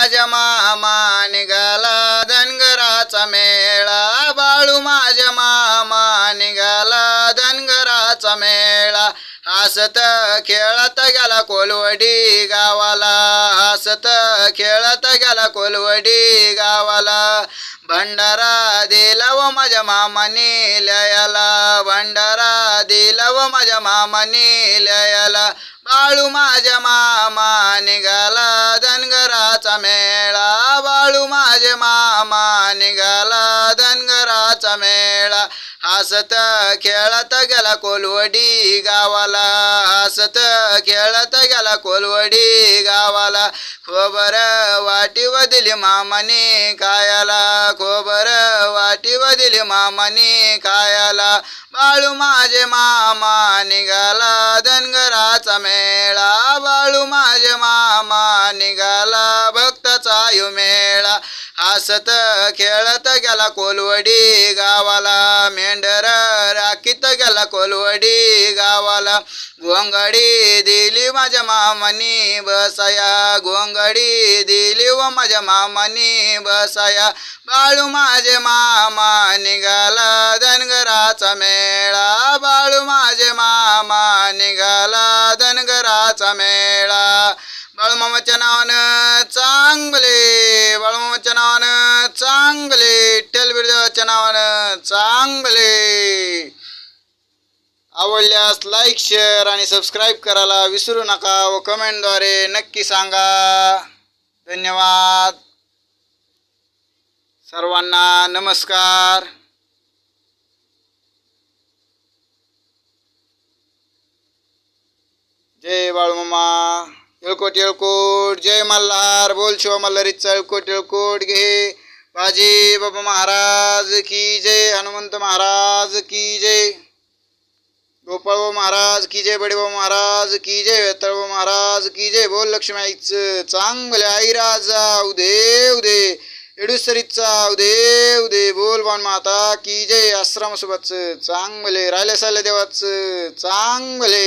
माझ्या मामा निघाला धनगराचा मेळा. बाळू माझ्या मामा निघाला धनगराचा मेळा. हसत खेळत गेला कोलवडी गावाला. हसत खेळत गेला कोलवडी गावाला. भंडारा दिला व माझ्या मामाने लयाला. भंडारा दिला व माझ्या मामाने लयाला. बाळू माझ्या मामा निघाला धनगराचा मेळा. हसत खेळत गेला कोलवडी गावाला. हसत खेळत गेला कोलवडी गावाला. खोबर वाटीव दिली मामाने कायाला खोबर वाटीव दिली मामाने कायाला बाळू माझे मामा निघाला धनगराचा मेळा. बाळू माझे मामा निघाला भक्ताचा यु मेळा. हसत खेळत गेला कोलवडी गावाला. मेंढर राखीत गेला कोलवडी गावाला. गोंगडी दिली माझ्या मामानी बसाया. गोंगडी दिली व माझ्या मामानी बसाया. बाळू माझे मामा निघाला. धनगराचा मेळा. बाळू माझे मामा निघाला. धनगराचा मेळा. बाळू मामाच्या नावानं चांगले नावानं चांगले. आवडल्यास लाईक शेअर आणि सबस्क्राईब करायला विसरू नका व कमेंटद्वारे नक्की सांगा. धन्यवाद. सर्वांना नमस्कार. जय बाळूमामा. येळकोट येळकोट. जय मल्हार. बोल शिव मल्हारीचा येळकोट येळकोट. घे. बाजी बाबा महाराज की जय हनुमंत महाराज की जय गोपाळ महाराज की जय बडेबा महाराज की जय वेताळ महाराज की जय बोल लक्ष्मी आईचं चांगले आई राजा उदे उदे एडुसरीचा उदे उदे बोल बाण माता की जय आश्रमसोबतचं चांगले राहिल्या साल्या देवाचं चांगले